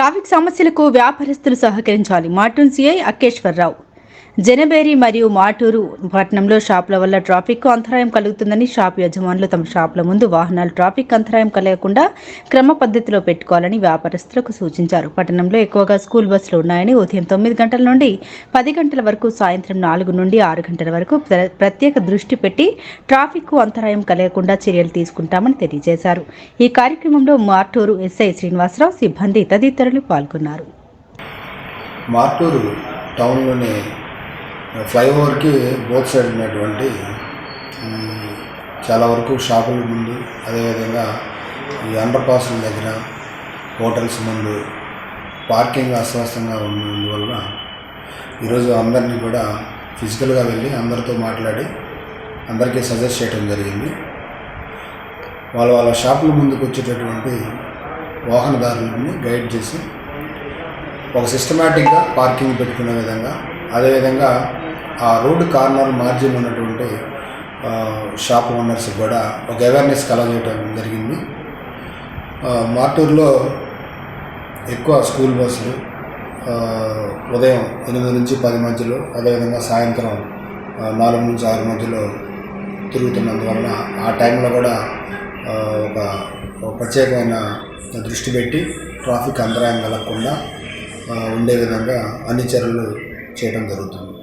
Traffic సమస్యలకు వ్యాపారస్తులు సహకరించాలి. మాటూన్ సిఐ అక్కేశ్వరరావు. జనబేరి మరియు మాటూరు పట్టణంలో షాపుల వల్ల ట్రాఫిక్ అంతరాయం కలుగుతుందని షాప్ యజమానులు తమ షాపుల ముందు వాహనాలు ట్రాఫిక్ అంతరాయం కలగకుండా క్రమ పద్ధతిలో పెట్టుకోవాలని వ్యాపారస్తులకు సూచించారు. పట్టణంలో ఎక్కువగా స్కూల్ బస్సులు ఉన్నాయని ఉదయం తొమ్మిది గంటల నుండి పది గంటల వరకు సాయంత్రం నాలుగు నుండి ఆరు గంటల వరకు ప్ర- ప్రత్యేక దృష్టి పెట్టి ట్రాఫిక్ అంతరాయం కలగకుండా చర్యలు తీసుకుంటామని తెలియజేశారు. ఈ కార్యక్రమంలో మార్టూరు ఎస్ఐ శ్రీనివాసరావు సిబ్బంది తదితరులు పాల్గొన్నారు. మార్టూరు టౌన్లోనే ఫ్లైఓవర్కి బోత్ సైడ్ ఉన్నటువంటి చాలా వరకు షాపుల ముందు అదేవిధంగా ఈ అండర్ పాస్ల దగ్గర హోటల్స్ ముందు పార్కింగ్ అస్వస్థంగా ఉన్నందువల్ల ఈరోజు అందరినీ కూడా ఫిజికల్గా వెళ్ళి అందరితో మాట్లాడి అందరికీ సజెస్ట్ చేయడం జరిగింది. వాళ్ళ వాళ్ళ షాపుల ముందుకు వచ్చేటటువంటి వాహనదారులని గైడ్ చేసి ఒక సిస్టమేటిక్గా పార్కింగ్ పెట్టుకునే విధంగా అదేవిధంగా ఆ రోడ్డు కార్నర్ మార్జిన్ ఉన్నటువంటి షాప్ ఓనర్స్ కూడా ఒక అవేర్నెస్ కలగజేయడం జరిగింది. మార్టూర్లో ఎక్కువ స్కూల్ బస్సులు ఉదయం ఎనిమిది నుంచి పది మధ్యలో అదేవిధంగా సాయంత్రం నాలుగు నుంచి ఆరు మధ్యలో తిరుగుతున్నందువలన ఆ టైంలో కూడా ఒక ప్రత్యేకమైన దృష్టి పెట్టి ట్రాఫిక్ అంతరాయం కలగకుండా ఉండే విధంగా అన్ని చర్యలు చేయడం జరుగుతుంది.